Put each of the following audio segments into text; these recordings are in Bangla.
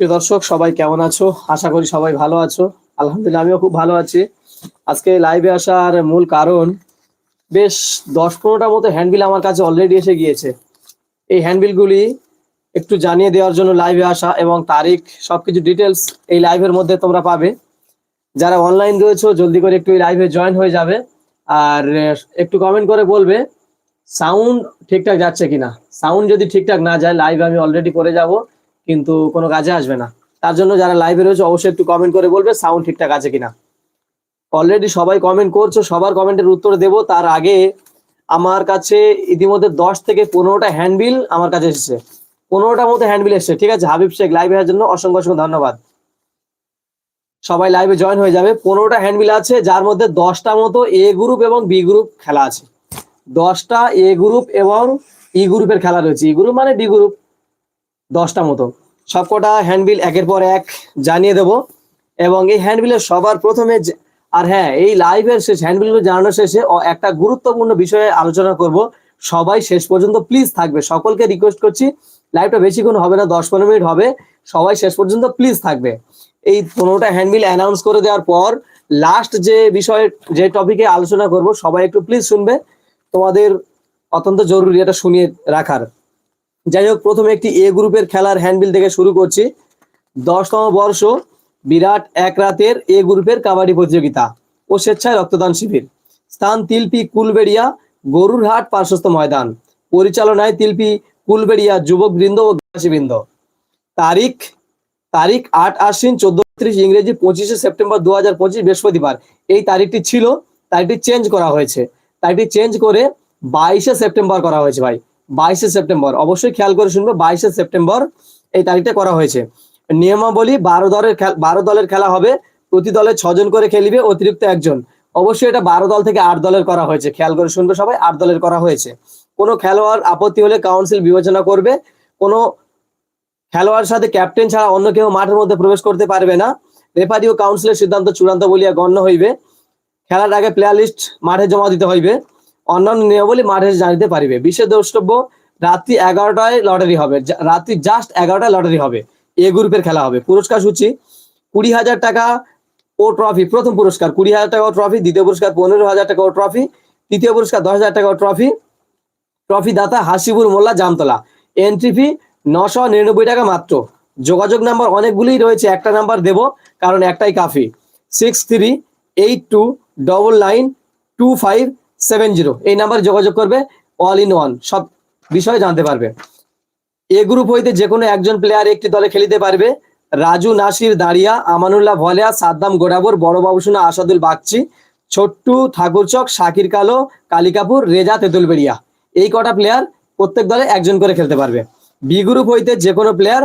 প্রিয় দর্শক, সবাই কেমন আছো? আশা করি সবাই ভালো আছো। আলহামদুলিল্লাহ, আমিও খুব ভালো আছি। আজকে লাইভে আসার মূল কারণ, বেশ দশ পনেরোটা মতো হ্যান্ডবিল আমার কাছে অলরেডি এসে গিয়েছে। এই হ্যান্ডবিলগুলি একটু জানিয়ে দেওয়ার জন্য লাইভে আসা এবং তারিখ, সবকিছু ডিটেলস এই লাইভের মধ্যে তোমরা পাবে। যারা অনলাইন রয়েছে, জলদি করে একটু এই লাইভে জয়েন হয়ে যাবে। আর একটু কমেন্ট করে বলবে সাউন্ড ঠিকঠাক যাচ্ছে কিনা? সাউন্ড যদি ঠিকঠাক না যায় লাইভ আমি অলরেডি করে যাব। কিন্তু কোনো কাজে আসবে না। তার জন্য যারা লাইভে রয়েছে, অবশ্যই একটু কমেন্ট করে বলবে সাউন্ড ঠিকঠাক আছে কিনা। অলরেডি সবাই কমেন্ট করছ, সবার কমেন্টের উত্তর দেব। তার আগে আমার কাছে ইতিমধ্যে দশ থেকে পনেরোটা হ্যান্ডবিল আমার কাছে এসেছে। পনেরোটার মতো হ্যান্ডবিল এসেছে, ঠিক আছে? হাবিব শেখ লাইভে আসার জন্য অসংখ্য অসংখ্য ধন্যবাদ। সবাই লাইভে জয়েন হয়ে যাবে। পনেরোটা হ্যান্ডবিল আছে, যার মধ্যে দশটা মতো এ গ্রুপ এবং বি গ্রুপ খেলা আছে। দশটা এ গ্রুপ এবং ই গ্রুপের খেলা রয়েছে। ই গ্রুপ মানে ডি গ্রুপ দশটা মতো। সবকটা হ্যান্ডবিল একের পর এক জানিয়ে দেব। এবং এই হ্যান্ডবিলের সবার প্রথমে আর হ্যাঁ এই লাইভের শেষ হ্যান্ডবিলগুলো জানানোর শেষে একটা গুরুত্বপূর্ণ বিষয়ে আলোচনা করব। সবাই শেষ পর্যন্ত প্লিজ থাকবে। সকলকে রিকোয়েস্ট করছি লাইভটা বেশিক্ষণ হবে না, দশ পনেরো মিনিট হবে। সবাই শেষ পর্যন্ত প্লিজ থাকবে। এই পনেরোটা হ্যান্ডবিল অ্যানাউন্স করে দেওয়ার পর লাস্ট যে বিষয়ে, যে টপিকে আলোচনা করব, সবাই একটু প্লিজ শুনবে। তোমাদের অত্যন্ত জরুরি এটা শুনিয়ে রাখার। যাই হোক প্রথমে একটি এ গ্রুপের খেলার হ্যান্ডবিল থেকে শুরু করছি। দশতম বর্ষ, বিরাট এক রাতের এ গ্রুপের কাবাডি প্রতিযোগিতা ও স্বেচ্ছায় রক্তদান শিবির। স্থান তিলপি কুলবেড়িয়া, গরুরহাট পার্শ্বস্থ ময়দান। পরিচালনায় তিলপি কুলবেড়িয়া যুবক বৃন্দ ও বৃন্দ তারিখ তারিখ আট আশ্বিন চোদ্দ ত্রিশ ইংরেজি পঁচিশে সেপ্টেম্বর দু হাজার পঁচিশ বৃহস্পতিবার। এই তারিখটি ছিল, তারিখটি চেঞ্জ করা হয়েছে। তারিখটি চেঞ্জ করে বাইশে সেপ্টেম্বর করা হয়েছে ভাই। বাইশে সেপ্টেম্বর। অবশ্যই খেয়াল করে শুনবে, বাইশে সেপ্টেম্বর এই তারিখটা করা হয়েছে। নিয়মাবলী, বারো দলের বারো দলের খেলা হবে। প্রতি দলে ছজন করে খেলিবে, অতিরিক্ত একজন। অবশ্যই এটা বারো দল থেকে আট দলের করা হয়েছে। খেয়াল করে শুনবে সবাই, আট দলের করা হয়েছে। কোনো খেলোয়াড় আপত্তি হলে কাউন্সিল বিবেচনা করবে। কোনো খেলোয়াড়ের সাথে ক্যাপ্টেন ছাড়া অন্য কেউ মাঠের মধ্যে প্রবেশ করতে পারবে না। রেফারি ও কাউন্সিলের সিদ্ধান্ত চূড়ান্ত বলিয়া গণ্য হইবে। খেলার আগে প্লেয়ার লিস্ট মাঠে জমা দিতে হইবে। অন্যান্য নিয়মাবলী মাঠে জানিতে পারিবে। বিশেষ দ্রষ্টব্য, রাত্রি এগারোটায় লটারি হবে। রাত্রি জাস্ট এগারোটায় লটারি হবে। এ গ্রুপের খেলা হবে। পুরস্কার সূচি, কুড়ি হাজার টাকা ও ট্রফি প্রথম পুরস্কার, কুড়ি হাজার টাকা ও ট্রফি দ্বিতীয় পুরস্কার, পনেরো হাজার টাকা ও ট্রফি তৃতীয় পুরস্কার, দশ হাজার টাকা ও ট্রফি ট্রফি দাতা হাসিবুর মোল্লা জামতলা। এন্ট্রি ফি নশো নিরানব্বই টাকা মাত্র। যোগাযোগ নাম্বার অনেকগুলিই রয়েছে। একটা নাম্বার দেব, কারণ একটাই কাফি। Six three eight two double nine two five seven zero এই নাম্বারে যোগাযোগ করবে অল ইন ওয়ান সব বিষয়ে জানতে পারবে। এ গ্রুপ হইতে যে কোনো একজন প্লেয়ার একটি দলে খেলিতে পারবে। রাজু, নাসির, দাঁড়িয়া, আমানুল্লাহ, ভলিয়া, সাদ্দাম, গোড়াবর বড় বাবুসোনা আসাদুল বাগচি, ছোট্টু ঠাকুরচক শাকির কালো কালিকাপুর রেজা, তেঁতুলবেড়িয়া। এই কটা প্লেয়ার প্রত্যেক দলে একজন করে খেলতে পারবে। বি গ্রুপ হইতে যে কোনো প্লেয়ার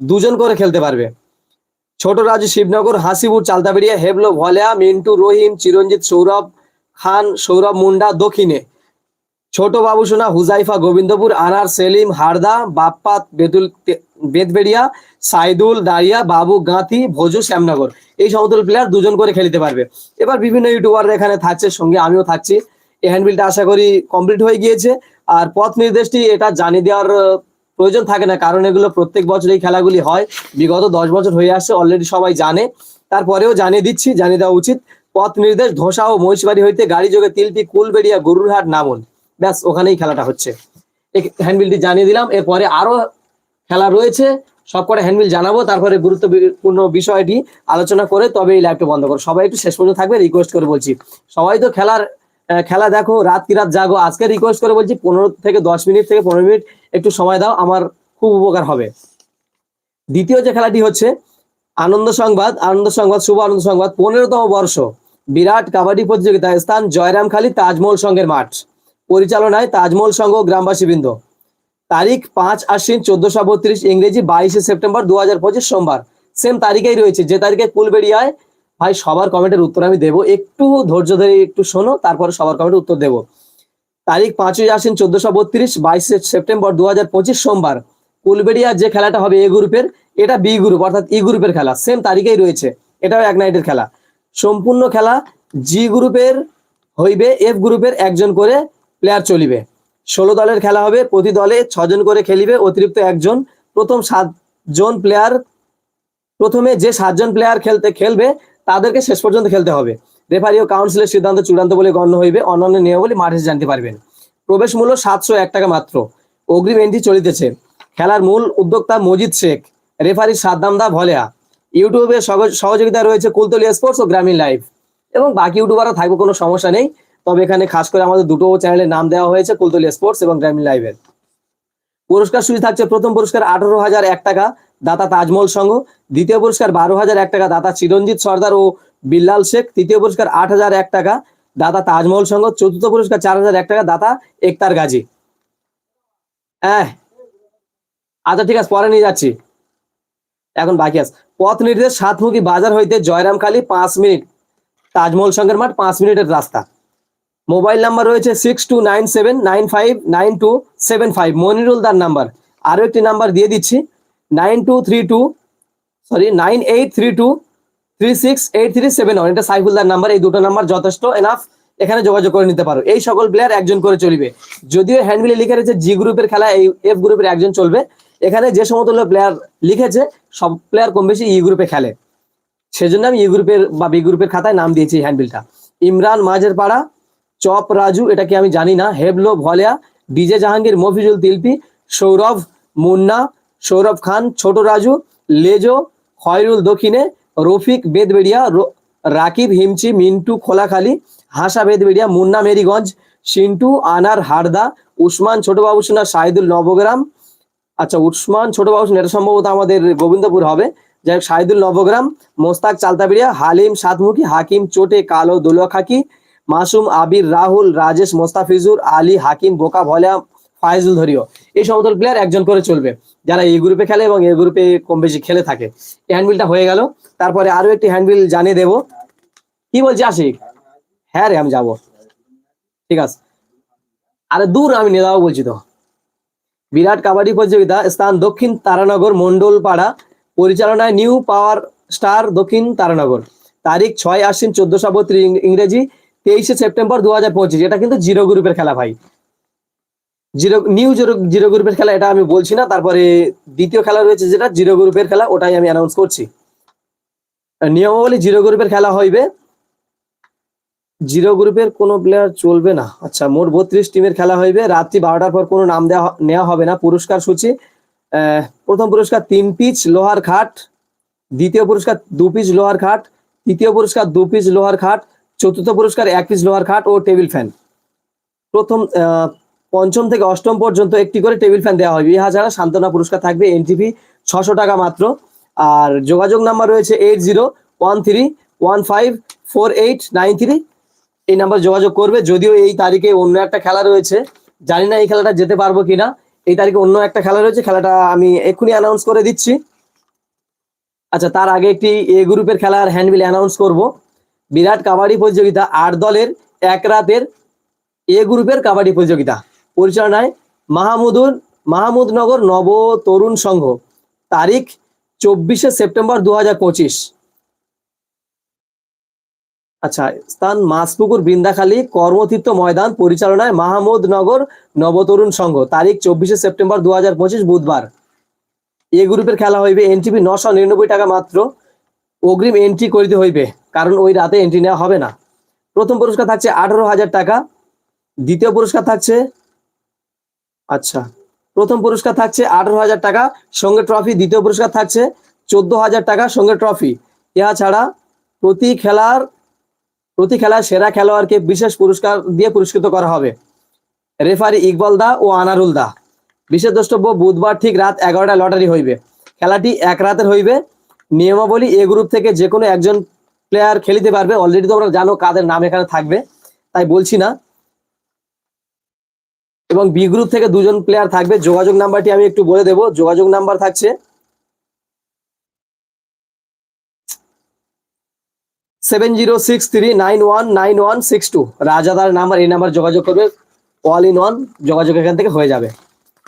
দুজন করে খেলতে পারবে। ছোট রাজু, শিবনগর হাসিপুর চালতাবেড়িয়া, হেবলো, ভলিয়া, মিন্টু, রহিম, চিরঞ্জিত, সৌরভ খান, সৌরভ মুন্ডা দক্ষিণে। ছোট বাবুসোনা হুজাইফা, গোবিন্দপুর, আনার, সেলিম, হারদা বাপ্পা বেতুল, তে- বেতবেড়িয়া, সাইদুল, দাঁড়িয়া, বাবু, গাঁথি, ভোজু, শ্যামনগর। এই সমস্ত প্লেয়ার দুজন করে খেলতে পারবে। এবার বিভিন্ন ইউটিউবার এখানে থাকছে, সঙ্গে আমিও থাকছি। এই হ্যান্ডবিলটা আশা করি কমপ্লিট হয়ে গিয়েছে। আর পথ নির্দেশটি এটা জানিয়ে দেওয়ার প্রয়োজন থাকে না, কারণ এগুলো প্রত্যেক বছর এই খেলাগুলি হয়। বিগত দশ বছর হয়ে আসছে অলরেডি সবাই জানে। তারপরেও জানিয়ে দিচ্ছি, জানিয়ে দেওয়া উচিত। পথ নির্দেশ, ধোসা ও মহিষবাড়ি হইতে গাড়ি যোগে তিলপি কুলবেড়িয়া গরুরহাট নামন ব্যাস, ওখানেই খেলাটা হচ্ছে। হ্যান্ডবিলটি জানিয়ে দিলাম। এরপরে আরও খেলা রয়েছে। সবকটা হ্যান্ডবিল জানাব। তারপরে গুরুত্বপূর্ণ বিষয়টি আলোচনা করে তবে এই লাইভটা বন্ধ করো। সবাই একটু শেষ পর্যন্ত থাকবে রিকোয়েস্ট করে বলছি। সবাই তো খেলার খেলা দেখো, রাত কি রাত জাগো, আজকে রিকোয়েস্ট করে বলছি, পনেরো থেকে দশ মিনিট থেকে পনেরো মিনিট একটু সময় দাও, আমার খুব উপকার হবে। দ্বিতীয় যে খেলাটি হচ্ছে আনন্দ সংবাদ আনন্দ সংবাদ, শুভ আনন্দ সংবাদ, পনেরোতম বর্ষ। বিরাট কাবাডি প্রতিযোগিতা স্থান জয়রামখালী তাজমহল সংঘের মাঠ। পরিচালনায় তাজমহল সংঘ ও গ্রামবাসী বৃন্দ তারিখ পাঁচ আশ্বিন চোদ্দশো বত্রিশ, ইংরেজি বাইশে সেপ্টেম্বর দু হাজার পঁচিশ সোমবার। সেম তারিখেই রয়েছে। যে তারিখে কুলবেড়িয়ায়, ভাই সবার কমেন্টের উত্তর আমি দেবো। একটু ধৈর্য ধরে একটু শোনো, তারপরে সবার কমেন্টের উত্তর দেবো। তারিখ পাঁচই আশ্বিন চোদ্দশো বত্রিশ, বাইশে সেপ্টেম্বর দু হাজার পঁচিশ সোমবার। কুলবেড়িয়ার যে খেলাটা হবে এ গ্রুপের এটা বি গ্রুপ অর্থাৎ ই গ্রুপের খেলা সেম তারিখেই রয়েছে। এটাও এক নাইটের খেলা। সম্পূর্ণ খেলা জি গ্রুপের হইবে এফ গ্রুপের একজন করে প্লেয়ার চলিবে। ষোলো দলের খেলা হবে, প্রতি দলে ছজন করে খেলিবে, অতিরিক্ত একজন। প্রথম সাতজন প্লেয়ার প্রথমে যে সাতজন প্লেয়ার খেলতে খেলবে, তাদেরকে শেষ পর্যন্ত খেলতে হবে। রেফারি ও কাউন্সিলের সিদ্ধান্ত চূড়ান্ত বলে গণ্য হইবে, অন্যান্য নিয়মাবলী মাঠে জানতে পারবেন। প্রবেশ মূল্য সাতশো এক টাকা মাত্র। অগ্রিম এন্ট্রি চলিতেছে। খেলার মূল উদ্যোক্তা মজিদ শেখ। রেফারি সাদ্দামদা ভলেয়া। ইউটিউবে সহযোগিতা রয়েছে কুলতলিয়া স্পোর্টস ও গ্রামীণ লাইভ এবং বাকি ইউটিউবাররা থাকবে, কোনো সমস্যা নেই। তবে এখানে খাস করে আমাদের দুটো চ্যানেলের নাম দেওয়া হয়েছে কুলতলিয়া স্পোর্টস এবং গ্রামীণ লাইভের পুরস্কার সুযোগ থাকছে প্রথম পুরস্কার আঠারো হাজার এক টাকা, দাতা তাজমহল সংঘ। দ্বিতীয় পুরস্কার বারো হাজার এক টাকা, দাতা চিরঞ্জিত সর্দার ও বিল্লাল শেখ। তৃতীয় পুরস্কার আট হাজার এক টাকা, দাতা তাজমহল সংঘ। চতুর্থ পুরস্কার চার হাজার এক টাকা, দাতা একতার গাজী। হ্যাঁ। আচ্ছা ঠিক আছে, পরে নিয়ে যাচ্ছি। এখন বাকি আছে। পথ নির্দেশ সাতমুখী বাজার হইতে জয়রামখালী পাঁচ মিনিট, তাজমহল সংঘের মাঠ পাঁচ মিনিটের রাস্তা। মোবাইল নাম্বার রয়েছে six two nine seven nine five nine two seven five. Manirul দার নাম্বার। আরও একটি নাম্বার দিয়ে দিচ্ছি। Nine two three two, sorry, nine eight three two, three six eight three seven one. এটা সাইফুলদার নাম্বার। এই দুটো নাম্বার যথেষ্ট এনাফ এখানে যোগাযোগ করে নিতে পারো। এই সকল প্লেয়ার একজন করে চলবে। যদিও হ্যান্ডবিলে লিখে রয়েছে জি গ্রুপের খেলা, এই এফ গ্রুপের একজন চলবে। এখানে যে সমতুল্য প্লেয়ার লিখেছে, সব প্লেয়ার কম বেশি ই গ্রুপে খেলে। সেজন্য আমি ই গ্রুপের বা বি গ্রুপের খাতায় নাম দিয়েছি হ্যান্ডবিলটা ইমরান মাঝের পাড়া চপ রাজু, এটা কি আমি জানি না, হেবলো ভলিয়া, ডিজে জাহাঙ্গীর, মফিজুল তিলপি, সৌরভ মুন্না, সৌরভ খান, ছোট রাজু, লেজো, খয়রুল দক্ষিণে, রফিক বেদবেড়িয়া রাকিব হিমচি, মিন্টু খোলাখালী, হাসা বেদবেড়িয়া, মুন্না মেরিগঞ্জ সিন্টু আনার হারদা, উসমান ছোটবাবু সোনা শাহিদুল নবগ্রাম আচ্ছা উসমান ছোটবাবু সোনা এটা সম্ভবত আমাদের গোবিন্দপুর হবে। যাই হোক, শাহিদুল নবগ্রাম, মোস্তাক চালতাবিড়িয়া, হালিম সাতমুখী, হাকিম চোটে কালো দোলুয়া খাকি, মাসুম আবির, রাহুল, রাজেশ, মোস্তাফিজুর, আলী, হাকিম, বোকা ভলিয়া ফায়জুল ধরিও। এই সমতল প্লেয়ার একজন করে চলবে। যারা এই গ্রুপে খেলে এবং এই গ্রুপে কম বেশি খেলে থাকে। হ্যান্ডবিলটা হয়ে গেল। তারপরে আরও একটি হ্যান্ডবিল জানিয়ে দেব। কি বলছি আশিক? হ্যাঁ রে, আমি যাব। ঠিক আছে। আরে দূর, আমি নিয়ে যাব বলছি তো। বিরাট কাবাডি প্রতিযোগিতা, স্থান দক্ষিণ তারানগর মন্ডল পাড়া পরিচালনায় নিউ পাওয়ার স্টার দক্ষিণ তারানগর। তারিখ ছয় আশ্বিন চোদ্দশো বত্রিশ ইংরেজি, তেইশে সেপ্টেম্বর দু হাজার পঁচিশ। এটা কিন্তু জিরো গ্রুপের খেলা ভাই। জিরো, নিউ জিরো জিরো গ্রুপের খেলা, এটা আমি বলছি না। তারপরে দ্বিতীয় খেলা রয়েছে যেটা, জিরো গ্রুপের খেলা, ওটাই আমি অ্যানাউন্স করছি। নিয়মাবলী জিরো গ্রুপের খেলা হইবে। জিরো গ্রুপের কোনো প্লেয়ার চলবে না। আচ্ছা মোট বত্রিশ টিমের খেলা হইবে। রাত্রি বারোটার পর কোনো নাম দেওয়া নেওয়া হবে না। পুরস্কার সূচি প্রথম পুরস্কার তিন পিচ, লোহার খাট। দ্বিতীয় পুরস্কার দু পিচ, লোহার খাট। তৃতীয় পুরস্কার দু পিচ, লোহার খাট। চতুর্থ পুরস্কার এক পিচ, লোহার খাট ও টেবিল ফ্যান। প্রথম পঞ্চম থেকে অষ্টম পর্যন্ত একটি করে টেবিল ফ্যান দেওয়া হবে ইহা ছাড়া সান্ত্বনা পুরস্কার থাকবে এনটিভি ছশো টাকা মাত্র। আর যোগাযোগ নাম্বার রয়েছে eight zero one three one five four eight nine three এই নাম্বার যোগাযোগ করবে। যদিও এই তারিখে অন্য একটা খেলা রয়েছে। জানি না এই খেলাটা যেতে পারব কিনা। এই তারিখে অন্য একটা খেলা রয়েছে। খেলাটা আমি এক্ষুনি অ্যানাউন্স করে দিচ্ছি। আচ্ছা তার আগে একটি এ গ্রুপের খেলার হ্যান্ডবিল অ্যানাউন্স করব। বিরাট কাবাডি প্রতিযোগিতা আট দলের এক রাতের এ গ্রুপের কাবাডি প্রতিযোগিতা। পরিচালনায় মাহমুদুর মাহমুদনগর নব তরুণ সংঘ। তারিখ চব্বিশে সেপ্টেম্বর দু হাজার পঁচিশ। আচ্ছা স্থান মাসপুকুর বৃন্দাখালী কর্মতীর্থ ময়দান পরিচালনায় মাহমুদনগর নবতরুণ সংঘ। তারিখ চব্বিশে সেপ্টেম্বর দু হাজার পঁচিশ বুধবার। এ গ্রুপের খেলা হইবে এনটিপি নশো নিরানব্বই টাকা মাত্র। অগ্রিম এন্ট্রি করিতে হইবে, কারণ ওই রাতে এন্ট্রি নেওয়া হবে না। প্রথম পুরস্কার থাকছে আঠারো হাজার টাকা, দ্বিতীয় পুরস্কার থাকছে আচ্ছা প্রথম পুরস্কার থাকছে আঠারো হাজার টাকা, সঙ্গে ট্রফি দ্বিতীয় পুরস্কার থাকছে চোদ্দ হাজার টাকা, সঙ্গে ট্রফি ইহা ছাড়া প্রতি খেলার প্রতি খেলার সেরা খেলোয়াড়কে বিশেষ পুরস্কার দিয়ে পুরস্কৃত করা হবে। রেফারি ইকবাল দা ও আনারুল দা। বিশেষ দ্রষ্টব্য, বুধবার ঠিক রাত এগারোটায় লটারি হইবে। খেলাটি এক রাতের হইবে। নিয়মাবলী এ গ্রুপ থেকে যে কোনো একজন প্লেয়ার খেলিতে পারবে। অলরেডি তোমরা জানো কাদের নাম এখানে থাকবে, তাই বলছি না। এবং বি গ্রুপ থেকে দুজন প্লেয়ার থাকবে। যোগাযোগ নাম্বারটি আমি একটু বলে দেব। যোগাযোগ নাম্বার থাকছে seven zero six three nine one nine one six two রাজাদার number, এই নাম্বার যোগাযোগ করবে। অল ইন ওয়ান যোগাযোগ এখান থেকে হয়ে যাবে।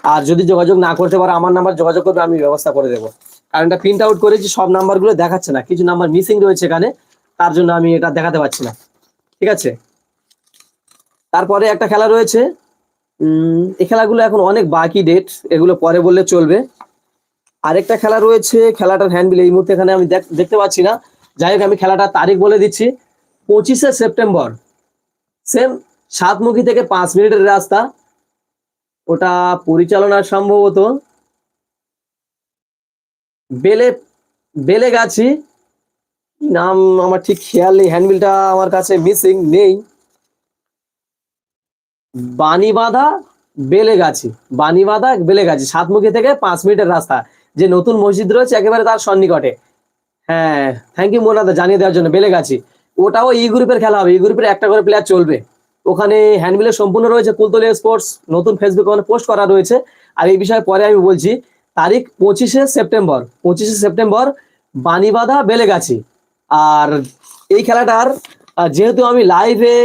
আর যদি যোগাযোগ না করতে পারো, আমার নাম্বার যোগাযোগ করবে, আমি ব্যবস্থা করে দেবো। কারণ এটা প্রিন্ট আউট করেছি, সব নাম্বারগুলো দেখাচ্ছে না। কিছু নাম্বার মিসিং রয়েছে এখানে, তার জন্য আমি এটা দেখাতে পারছি না। ঠিক আছে? তারপরে একটা খেলা রয়েছে। এই খেলাগুলো এখন অনেক বাকি ডেট এগুলো পরে বললে চলবে। আরেকটা খেলা রয়েছে, খেলাটার হ্যান্ডবিল এই মুহূর্তে এখানে আমি দেখ- দেখতে পাচ্ছি না। যাই হোক, আমি খেলাটার তারিখ বলে দিচ্ছি। পঁচিশে সেপ্টেম্বর সেম সাতমুখী থেকে পাঁচ মিনিটের রাস্তা। ওটা পরিচালনা সম্ভবত। বেলে বেলেগাছি নাম আমার ঠিক খেয়াল নেই হ্যান্ডবিলটা আমার কাছে মিসিং নেই। বাণীবাঁধা বেলেগাছি বাণীবাঁধা বেলেগাছি সাতমুখী থেকে পাঁচ মিনিটের রাস্তা। যে নতুন মসজিদ রয়েছে, একেবারে তার সন্নিকটে। হ্যাঁ থ্যাংক ইউ মোনাদা, জানিয়ে দেওয়ার জন্য, বেলে গেছি। ওটাও ই গ্রুপের খেলা হবে ই গ্রুপের একটা করে প্লেয়ার চলবে। ওখানে হ্যান্ডবিলের সম্পূর্ণ রয়েছে কুলতলিয়া স্পোর্টস নতুন ফেসবুক ওখানে পোস্ট করা রয়েছে। আর এই বিষয়ে পরে আমি বলছি, তারিখ পঁচিশে সেপ্টেম্বর পঁচিশে সেপ্টেম্বর, বাণীবাঁধা, বেলেগাছি। আর এই খেলাটার যেহেতু আমি লাইভে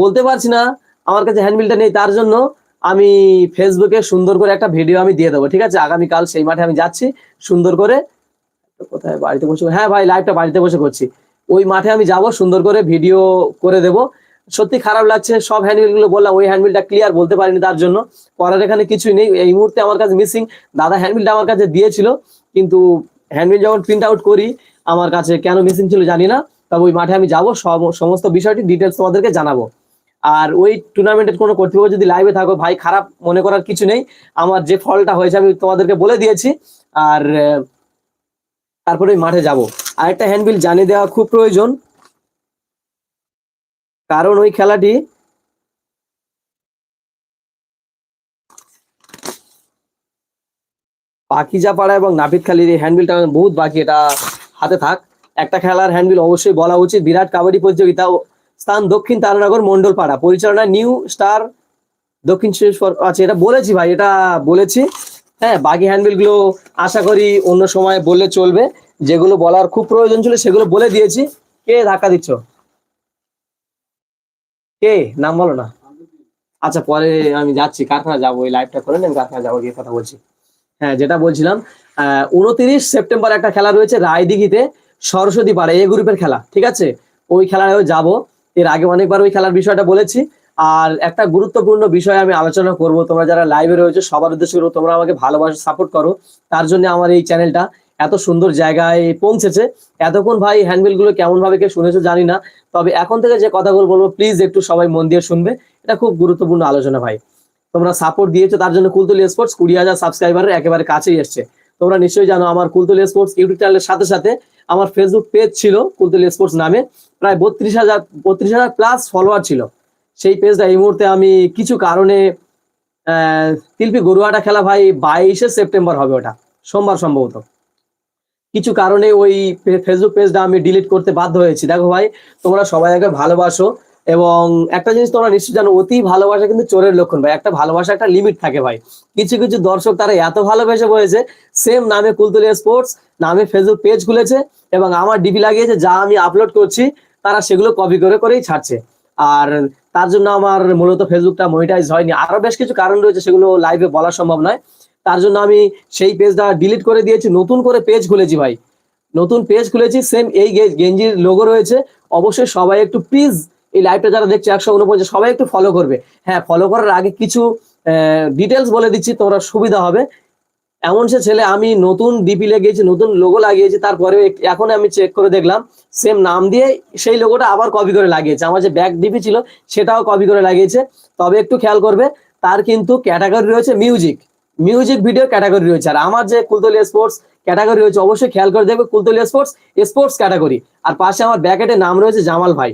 বলতে পারছি না, আমার কাছে হ্যান্ডবিলটা নেই, তার জন্য আমি ফেসবুকে সুন্দর করে একটা ভিডিও আমি দিয়ে দেবো, ঠিক আছে? আগামীকাল সেই মাঠে আমি যাচ্ছি, সুন্দর করে কোথায়? বাড়িতে বসে হ্যাঁ ভাই লাইভটা বাড়িতে বসে করছি। ওই মাঠে আমি যাব, সুন্দর করে ভিডিও করে দেব। সত্যি খারাপ লাগছে, সব হ্যান্ডবিলগুলো বললাম, ওই হ্যান্ডবিলটা ক্লিয়ার বলতে পারিনি তার জন্য। করার এখানে কিছুই নেই, এই মুহূর্তে আমার কাছে মিসিং দাদা হ্যান্ডবিলটা আমার কাছে দিয়েছিল, কিন্তু হ্যান্ডবিল যখন প্রিন্ট আউট করি, আমার কাছে কেন মিসিং ছিল জানি না। তবে ওই মাঠে আমি যাব সমস্ত বিষয়টি ডিটেলস তোমাদেরকে জানাব। আর ওই টুর্নামেন্টের কোনো কর্তৃপক্ষ যদি লাইভে থাকো, ভাই, খারাপ মনে করার কিছু নেই। আমার যে ফলটা হয়েছে, আমি তোমাদেরকে বলে দিয়েছি। আর তারপরে মাঠে যাব। আর একটা হ্যান্ডবিল জানিয়ে দেওয়া খুব প্রয়োজন। কারণ ওই খেলাটি পাখিজাপাড়া এবং নাপিতখালির এই হ্যান্ডবিলটা বহুত বাকি, এটা হাতে থাক। একটা খেলার হ্যান্ডবিল অবশ্যই বলা উচিত। বিরাট কাবাডি প্রতিযোগিতা স্থান দক্ষিণ তারানগর মন্ডলপাড়া পরিচালনা নিউ স্টার দক্ষিণ আচ্ছা এটা বলেছি ভাই, এটা বলেছি। হ্যাঁ বাকি হ্যান্ডবিলগুলো আশা করি অন্য সময় বললে চলবে। যেগুলো বলার খুব প্রয়োজন ছিল সেগুলো বলে দিয়েছি। কে ধাক্কা দিচ্ছ? কে? নাম বলো না। আচ্ছা পরে আমি যাচ্ছি। কারখানা যাব ওই লাইভটা করে নেন, কারখানা যাব, গিয়ে কথা বলছি। হ্যাঁ যেটা বলছিলাম উনত্রিশ সেপ্টেম্বর একটা খেলা রয়েছে রায়দিঘিতে, সরস্বতী পাড়া এ গ্রুপের খেলা, ঠিক আছে? ওই খেলায় যাব। এর আগে অনেকবার ওই খেলার বিষয়টা বলেছি। আর একটা গুরুত্বপূর্ণ বিষয় আমি আলোচনা করব, তোমরা যারা লাইভে রয়েছে, সবার উদ্দেশ্য করব তোমরা আমাকে ভালোবাসা সাপোর্ট করো। তার জন্য আমার এই চ্যানেলটা এত সুন্দর জায়গায় পৌঁছেছে। এতক্ষণ ভাই হ্যান্ডবিলগুলো কেমন ভাবে কে শুনেছো জানি না, তবে এখন থেকে যে কথাগুলো বলব প্লিজ একটু সবাই মন দিয়ে শুনবে। এটা খুব গুরুত্বপূর্ণ আলোচনা ভাই। তোমরা সাপোর্ট দিয়েছ, তার জন্য কুলতুলি স্পোর্টস কুড়ি হাজার সাবস্ক্রাইবারের একেবারে কাছেই এসছে। তোমরা নিশ্চয়ই জানো, আমার কুলতুলি স্পোর্টস ইউটিউব চ্যানেলের সাথে সাথে আমার ফেসবুক পেজ ছিল কুলতুলি স্পোর্টস নামে। প্রায় বত্রিশ হাজার বত্রিশ হাজার প্লাস ফলোয়ার ছিল। সেই পেজটা এই মুহূর্তে আমি কিছু কারণে তিলপি গরুয়াটা খেলা ভাই বাইশে সেপ্টেম্বর হবে ওটা, সোমবার সম্ভবত। কিছু কারণে ওই ফেসবুক পেজটা আমি ডিলিট করতে বাধ্য হয়েছি। দেখো ভাই, তোমরা সবাই আগে ভালোবাসো এবং একটা জিনিস তোমরা নিশ্চয় জানো, অতি ভালোবাসা কিন্তু চোরের লক্ষণ ভাই। একটা ভালোবাসা, একটা লিমিট থাকে ভাই। কিছু কিছু দর্শক তারা এত ভালোবেসে বলেছে সেম নামে কুলতুলিয়া স্পোর্টস নামে ফেসবুক পেজ খুলেছে এবং আমার ডিপি লাগিয়েছে, যা আমি আপলোড করছি, তারা সেগুলো কপি করে, করেই ছাড়ছে। আর তার জন্য আমার মূলত ফেসবুকটা মনিটাইজ হয়নি। আরও বেশ কিছু কারণ রয়েছে সেগুলো লাইভে বলা সম্ভব নয়। তার জন্য আমি সেই পেজটা ডিলিট করে দিয়েছি। নতুন করে পেজ খুলেছি ভাই। নতুন পেজ খুলেছি সেম এই গেঞ্জির লোগো রয়েছে। অবশ্যই সবাই একটু প্লিজ এই লাইভটা যারা দেখছে একশো উনপঞ্চাশ সবাই একটু ফলো করবে। হ্যাঁ ফলো করার আগে কিছু ডিটেলস বলে দিচ্ছি, তোমরা সুবিধা হবে। এমন সে ছেলে, আমি নতুন ডিপি লাগিয়েছি, নতুন লোগো লাগিয়েছি তারপরে এখন আমি চেক করে দেখলাম সেম নাম দিয়ে সেই লোগোটা আবার কপি করে লাগিয়েছে। আমার যে ব্যাক ডিপি ছিল, সেটাও কপি করে লাগিয়েছে। তবে একটু খেয়াল করবে, তার কিন্তু ক্যাটাগরি রয়েছে মিউজিক মিউজিক ভিডিও ক্যাটাগরি রয়েছে। আর আমার যে কুলতলিয়া স্পোর্টস ক্যাটাগরি রয়েছে, অবশ্যই খেয়াল করে দেখবে কুলতলিয়া স্পোর্টস স্পোর্টস ক্যাটাগরি আর পাশে আমার ব্যাকেটে নাম রয়েছে জামাল ভাই।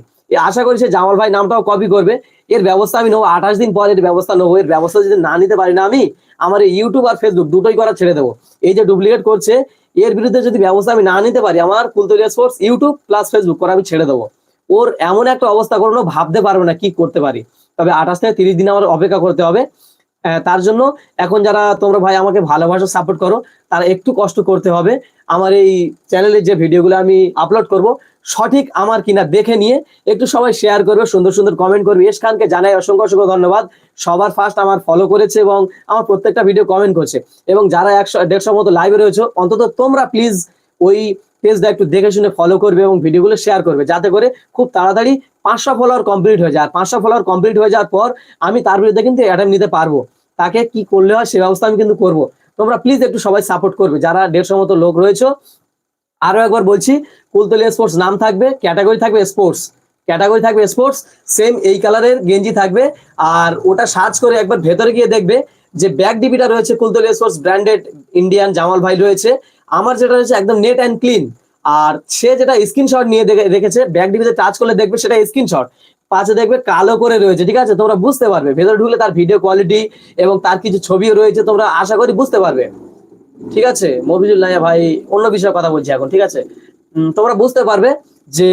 আশা করি সে জামাল ভাই নামটাও কপি করবে। এর ব্যবস্থা আমি নেব, আঠাশ দিন পর এর ব্যবস্থা নেব। এর ব্যবস্থা যদি না নিতে পারি না আমি আমার এই ইউটিউব আর ফেসবুক দুটোই করা ছেড়ে দেবো। এই যে ডুপ্লিকেট করছে, এর বিরুদ্ধে যদি ব্যবস্থা আমি না নিতে পারি, আমার Kultalia sports YouTube plus Facebook করা আমি ছেড়ে দেবো। ওর এমন একটা অবস্থা করল ভাবতে পারবে না কি করতে পারি। তবে আঠাশ থেকে তিরিশ দিন আমার অপেক্ষা করতে হবে। তার জন্য এখন যারা তোমরা ভাই আমাকে ভালোবাসা সাপোর্ট করো, তারা একটু কষ্ট করতে হবে। আমার এই চ্যানেলে যে ভিডিওগুলো আমি আপলোড করব, সঠিক আমার কিনা দেখে নিয়ে একটু সবাই শেয়ার করবে, সুন্দর সুন্দর কমেন্ট করবে। ইস খানকে জানাই অসংখ্য অসংখ্য ধন্যবাদ। সবার ফার্স্ট আমার ফলো করেছে এবং আমার প্রত্যেকটা ভিডিও কমেন্ট করছে। এবং যারা একশো, দেড়শো মতো লাইভে রয়েছে, অন্তত তোমরা প্লিজ ওই পেজটা একটু দেখে শুনে ফলো করবে এবং ভিডিওগুলো শেয়ার করবে, যাতে করে খুব তাড়াতাড়ি পাঁচশো ফলোয়ার কমপ্লিট হয়ে যায়। আর পাঁচশো ফলোয়ার কমপ্লিট হয়ে যাওয়ার পর আমি তার বিরুদ্ধে কিন্তু অ্যাটেম্প নিতে পারব। তাকে কি করলে হয় সে ব্যবস্থা আমি কিন্তু করব। তোমরা প্লিজ একটু সবাই সাপোর্ট করবে। যারা দেড়শো মতো লোক রয়েছে, আরও একবার বলছি, কুলতলি স্পোর্টস নাম থাকবে ক্যাটাগরি থাকবে স্পোর্টস ক্যাটাগরি থাকবে স্পোর্টস সেম এই কালারের গেঞ্জি থাকবে। আর ওটা সার্চ করে একবার ভেতরে গিয়ে দেখবে যে ব্যাক ডিবিটা রয়েছে Kultali sports branded Indian Jamal ভাই রয়েছে। আমার যেটা রয়েছে একদম নেট অ্যান্ড ক্লিন আর সে যেটা স্ক্রিনশট নিয়ে রেখেছে ব্যাক ডিবিতে টাচ করলে দেখবে সেটা স্ক্রিনশট পাশে দেখবে কালো করে রয়েছে, ঠিক আছে? তোমরা বুঝতে পারবে। ভেতরে ঢুকলে তার ভিডিও কোয়ালিটি এবং তার কিছু ছবিও রয়েছে, তোমরা আশা করি বুঝতে পারবে। ঠিক আছে? মফিজুল ভাই, অন্য বিষয়ে কথা বলছি এখন, ঠিক আছে? তোমরা বুঝতে পারবে যে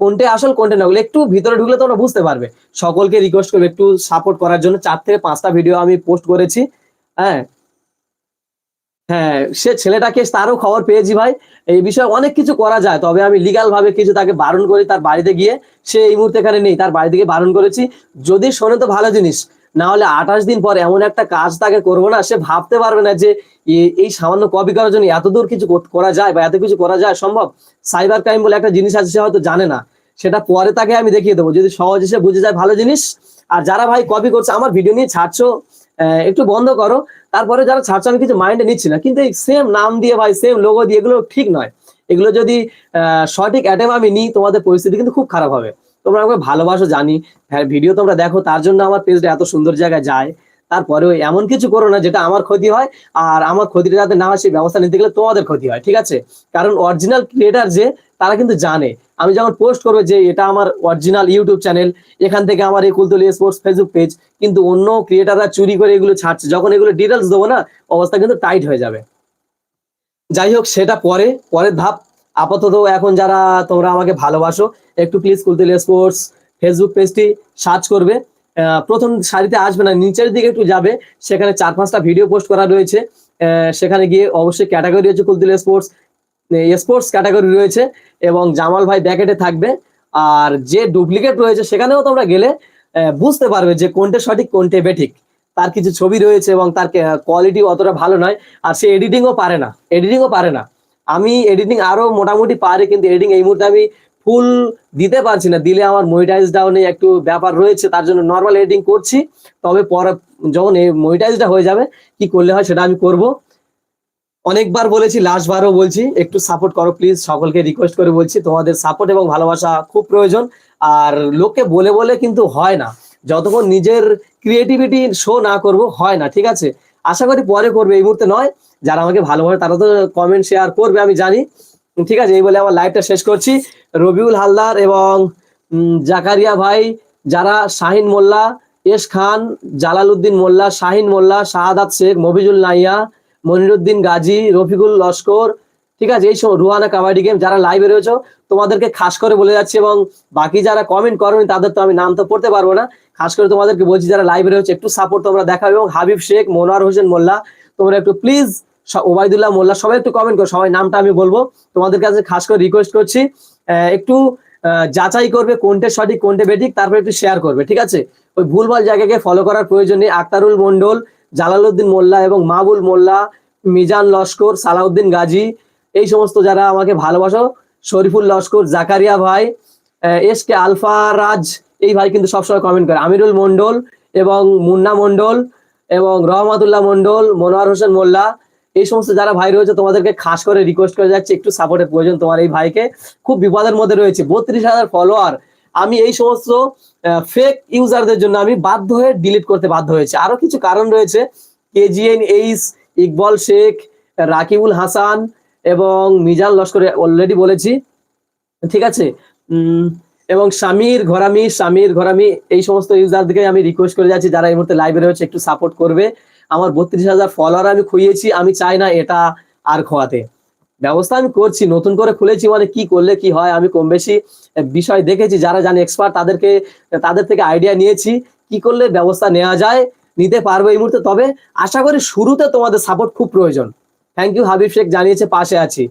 কোনটা আসল কোনটা নকল একটু ভিতরে ঢুকলে তোমরা বুঝতে পারবে। সকলকে রিকোয়েস্ট করবে একটু সাপোর্ট করার জন্য। চার থেকে পাঁচটা ভিডিও আমি পোস্ট করেছি। হ্যাঁ। হ্যাঁ সে ছেলেটাকে তারও খবর পেয়েছি ভাই। এই বিষয়ে অনেক কিছু করা যায়, তবে আমি লিগাল ভাবে কিছু তাকে বারণ করি তার বাড়িতে গিয়ে। সে এই মুহূর্তে এখানে নেই, তার বাড়ি থেকে বারণ করেছি। যদি শোনে তো ভালো জিনিস। না হলে আঠাশ দিন পর এমন একটা কাজ তাকে করব না, সে ভাবতে পারবে না যে এই সামান্য কপি করার জন্য এত দূর কিছু করা যায় বা এত কিছু করা যায় সম্ভব? সাইবার ক্রাইম বলে একটা জিনিস আছে, সে হয়তো জানে না। সেটা পরে তাকে আমি দেখিয়ে দেবো। যদি সহজে সে বুঝে যায় ভালো জিনিস, আর যারা ভাই কপি করছে, আমার ভিডিও নিয়ে ছাড়ছো একটু বন্ধ করো। তারপরে যারা ছাড়ছো, আমি কিছু মাইন্ডে নিচ্ছি না। কিন্তু এই সেম নাম দিয়ে ভাই সেম লোগো দিয়ে এগুলো ঠিক নয়। এগুলো যদি সঠিক অ্যাটেম আমি নিই, তোমাদের পরিস্থিতি কিন্তু খুব খারাপ হবে। তোমরা আমাকে ভালোবাসো, জানি। হ্যাঁ ভিডিও তোমরা দেখো, তার জন্য আমার পেজটা এত সুন্দর জায়গায় যায়। তারপরেও এমন কিছু করো না যেটা আমার ক্ষতি হয়, আর আমার ক্ষতিটা যাতে না হয়, সেই ব্যবস্থা নিতে গেলে তোমাদের ক্ষতি হয়, ঠিক আছে? কারণ অরিজিনাল ক্রিয়েটার যে, তারা কিন্তু জানে। আমি যখন পোস্ট করব যে, এটা আমার অরিজিনাল ইউটিউব চ্যানেল এখান থেকে আমার এই কুলতলি স্পোর্টস ফেসবুক পেজ কিন্তু অন্য ক্রিয়েটাররা চুরি করে এগুলো ছাড়ছে, যখন এগুলো ডিটেলস দেবো না, অবস্থা কিন্তু টাইট হয়ে যাবে। যাই হোক, সেটা পরে, পরের ধাপ আপাতত এখন যারা তোমরা আমাকে ভালোবাসো, একটু প্লিজ কুলতলি স্পোর্টস ফেসবুক পেজটি সার্চ করবে। প্রথম সারিতে আসবে না, নিচের দিকে একটু যাবে। সেখানে চার পাঁচটা ভিডিও পোস্ট করা রয়েছে। সেখানে গিয়ে অবশ্যই ক্যাটাগরি হচ্ছে কুলতলি স্পোর্টস স্পোর্টস ক্যাটাগরি রয়েছে এবং জামাল ভাই ব্যাকেটে থাকবে। আর যে ডুপ্লিকেট রয়েছে, সেখানেও তোমরা গেলে বুঝতে পারবে যে কোনটা সঠিক, কোনটা বেঠিক। তার কিছু ছবি রয়েছে এবং তার কোয়ালিটি অতটা ভালো নয়। আর সে এডিটিংও পারে না এডিটিংও পারে না। আমি এডিটিং আরও মোটামুটি পারি, কিন্তু এডিটিং এই মুহূর্তে আমি ফুল দিতে পারছি না। দিলে আমার মনিটাইজ ডাউনে একটু ব্যাপার রয়েছে, তার জন্য নর্মাল এডিটিং করছি। তবে পরে যখন এই মনিটাইজটা হয়ে যাবে, কি করলে হয় সেটা আমি করব। অনেকবার বলেছি লাস্ট বারও বলছি, একটু সাপোর্ট করো প্লিজ সকলকে রিকোয়েস্ট করে বলছি, তোমাদের সাপোর্ট এবং ভালোবাসা খুব প্রয়োজন। আর লোককে বলে বলে কিন্তু হয় না। যতক্ষণ নিজের ক্রিয়েটিভিটি শো না করব, হয় না, ঠিক আছে? আশা করি পরে করবে, এই মুহূর্তে নয়। যারা আমাকে ভালোভাবে তারা তো কমেন্ট শেয়ার করবে, আমি জানি। ঠিক আছে, এই বলে আমার লাইভটা শেষ করছি। রবিউল হালদার এবং জাকারিয়া ভাই, যারা শাহিন মোল্লা, এস খান, জালালউদ্দিন মোল্লা, শাহিন মোল্লা, শাহাদাত শেখ, মফিজুল নাইয়া, মনিরুদ্দিন গাজী, রফিকুল লস্কর ঠিক আছে? এই রুহানা কাবাডি গেম যারা লাইভে রয়েছে, তোমাদেরকে খাস করে বলে যাচ্ছি এবং বাকি যারা কমেন্ট করোনি, তাদের তো আমি নাম তো পড়তে পারব না। খাস করে তোমাদেরকে বলছি, যারা লাইভে রয়েছে, একটু সাপোর্ট তোমরা দেখাবে এবং হাবিব শেখ, মনোয়ার হোসেন মোল্লা, তোমরা একটু প্লিজ ওবায়দুল্লাহ মোল্লা, সবাই একটু কমেন্ট করো, সবাই নামটা আমি বলব। তোমাদের কাছে খাস করে রিকোয়েস্ট করছি। একটু যাচাই করবে কোনটা সঠিক, কোনটা বেঠিক, তারপর একটু শেয়ার করবে, ঠিক আছে? ওই ভুলভাল জায়গাকে ফলো করার প্রয়োজন নেই। আক্তারুল মন্ডল জালালউদ্দিন মোল্লা এবং মাহবুল মোল্লা, মিজান লস্কর, সালাউদ্দিন গাজী এই সমস্ত যারা আমাকে ভালোবাসো, শরীফুল লস্কর, জাকারিয়া ভাই এস কে আলফা রাজ, এই ভাই কিন্তু সবসময় কমেন্ট করে। আমিরুল মন্ডল এবং মুন্না মন্ডল এবং রহমাতুল্লাহ মন্ডল মনোয়ার হোসেন মোল্লা, এই সমস্ত যারা ভাই রয়েছে, তোমাদেরকে খাস করে রিকোয়েস্ট করে যাচ্ছে, একটু সাপোর্টের প্রয়োজন তোমার এই ভাইকে। খুব বিপদের মধ্যে রয়েছে, বত্রিশ হাজার ফলোয়ার আমি এই সমস্ত ফেক ইউজারদের জন্য আমি বাধ্য হয়ে ডিলিট করতে বাধ্য হয়েছে। আরও কিছু কারণ রয়েছে কেজিএন এইস ইকবল শেখ রাকিবুল হাসান এবং মিজান লস্কর অলরেডি বলেছি, ঠিক আছে? এবং সামির ঘরামি সামির ঘরামি, এই সমস্ত ইউজারদেরকে আমি রিকোয়েস্ট করে যাচ্ছি, যারা এই মুহূর্তে লাইভে রয়েছে, একটু সাপোর্ট করবে। আমার বত্রিশ হাজার ফলোয়ার আমি খুইয়েছি, আমি চাই না এটা আর খোয়াতে। ব্যবস্থা আমি করছি, নতুন করে খুলেছি মানে কি করলে কি হয়, আমি কম বেশি বিষয় দেখেছি, যারা জানে এক্সপার্ট তাদেরকে, তাদের থেকে আইডিয়া নিয়েছি, কি করলে ব্যবস্থা নেওয়া যায়, নিতে পারব এই মুহূর্তে। তবে আশা করি শুরুতে তোমাদের সাপোর্ট খুব প্রয়োজন। থ্যাংক ইউ হাবিব শেখ জানিয়েছে, পাশে আছি।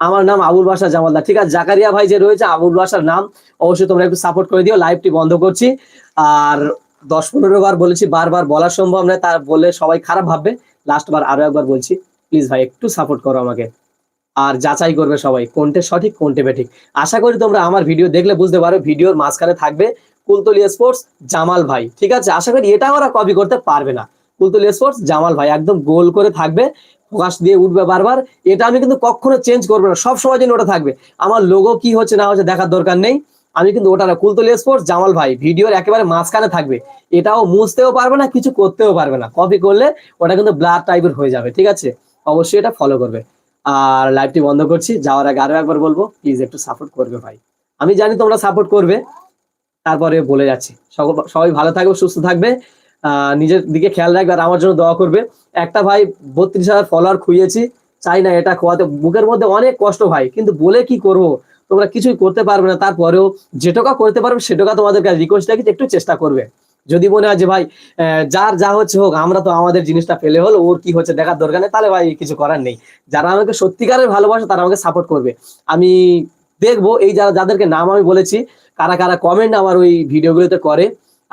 আমার নাম আবুল বাসা জামালদার। ঠিক আছে, জাকারিয়া ভাই যে রয়েছে, আবুল বাসার নাম, অবশ্যই তোমরা একটু সাপোর্ট করে দিও লাইভটি বন্ধ করছি। আর দশ পনেরো বার বলেছি, বারবার বলা সম্ভব নয় তার বলে সবাই খারাপ ভাববে। লাস্ট বার আরও একবার বলছি প্লিজ ভাই, একটু সাপোর্ট করো আমাকে। আর যাচাই করবে সবাই, কোনটে সঠিক, কোনটে বেঠিক। আশা করি তোমরা আমার ভিডিও দেখলে বুঝতে পারো, ভিডিওর মাঝখানে থাকবে কুলতলি স্পোর্টস জামাল ভাই। ঠিক আছে, আশা করি এটা ওরা কপি করতে পারবে না। কুলতুল স্পোর্টস জামাল ভাই, একদম গোল করে থাকবে। ফোকাস দিয়ে উঠবে বারবার, এটা আমি কিন্তু কখনো চেঞ্জ করব না, সব সময় জন্য ওটা থাকবে। আমার লোগো কি হচ্ছে না হচ্ছে দেখার দরকার নেই। আমি কিন্তু ওটা কুলতুল স্পোর্টস জামাল ভাই, ভিডিওর একেবারে মাঝখানে থাকবে। এটাও মুছতেও পারবে না, কিছু করতেও পারবে না। কপি করলে ওটা কিন্তু ব্লাড টাইপের হয়ে যাবে, ঠিক আছে? অবশ্যই এটা ফলো করবে। আর লাইভটি বন্ধ করছি, যাওয়ার আগে আরও একবার বলব প্লিজ একটু সাপোর্ট করবে ভাই। আমি জানি তোমরা সাপোর্ট করবে, তারপরে বলে যাচ্ছি। সবাই ভালো থাকবে, সুস্থ থাকবে। নিজের দিকে খেয়াল রাখবে আর আমার জন্য দোয়া করবে। একটা ভাই বত্রিশ হাজার ফলোয়ার খুইয়েছি চাই না এটা খোয়াতে। বুকের মধ্যে অনেক কষ্ট ভাই, কিন্তু বলে কি করব? তোমরা কিছুই করতে পারবে না। তারপরেও যেটুকা করতে পারবে সেটুকা তোমাদের কাছে রিকোয়েস্ট রাখি একটু চেষ্টা করবে। যদি মনে হয় যে ভাই যার যা হচ্ছে হোক, আমরা তো আমাদের জিনিসটা পেলে হলো, ওর কি হচ্ছে দেখার দরকার নেই, তাহলে ভাই কিছু করার নেই। যারা আমাকে সত্যিকারের ভালোবাসে, তারা আমাকে সাপোর্ট করবে। আমি দেখব এই যারা যাদেরকে নাম আমি বলেছি, কারা কারা কমেন্ট আমার ওই ভিডিওগুলোতে করে।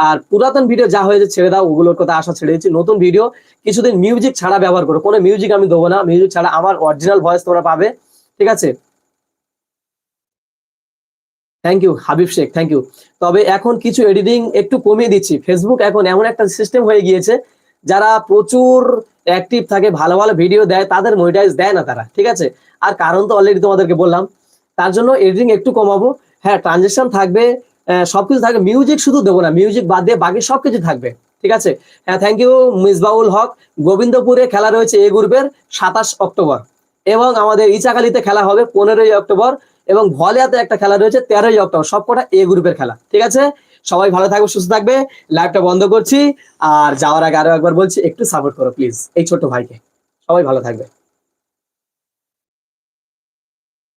আর পুরাতন ভিডিও যা হয়েছে ছেড়ে দাও, ওগুলোর কথা আশা ছেড়ে দিচ্ছি। নতুন ভিডিও কিছুদিন মিউজিক ছাড়া ব্যবহার করো। কোনো মিউজিক আমি দেবো না। মিউজিক ছাড়া আমার অরিজিনাল ভয়েস তোমরা পাবে। ঠিক আছে? Thank you Habib Sheikh thank you তবে এখন কিছু এডিটিং একটু কমিয়ে দিচ্ছি। ফেসবুক এখন এমন একটা সিস্টেম হয়ে গিয়েছে, যারা প্রচুর অ্যাক্টিভ থাকে, ভালো ভালো ভিডিও দেয়, তাদের মনিটাইজ দেয় না তারা। ঠিক আছে? আর কারণ তো অলরেডি তোমাদেরকে বললাম। তার জন্য এডিটিং একটু কমাবো। হ্যাঁ ট্রানজেকশন থাকবে সবকিছু থাকবে। মিউজিক শুধু দেবো না মিউজিক বাদ দিয়ে বাকি সবকিছু থাকবে। ঠিক আছে? হ্যাঁ থ্যাংক ইউ মিসবাউল হক। গোবিন্দপুরে খেলা রয়েছে এ গ্রুপের সাতাশ অক্টোবর। এবং আমাদের ইচাকালিতে খেলা হবে পনেরোই অক্টোবর এবং ভলিয়াতে একটা খেলা রয়েছে তেরোই অক্টোবর। সবকটা এ গ্রুপের খেলা। ঠিক আছে? সবাই ভালো থাকবে, সুস্থ থাকবে। লাইভটা বন্ধ করছি। আর যাওয়ার আগে আরও একবার বলছি, একটু সাপোর্ট করো প্লিজ এই ছোট্ট ভাইকে। সবাই ভালো থাকবে।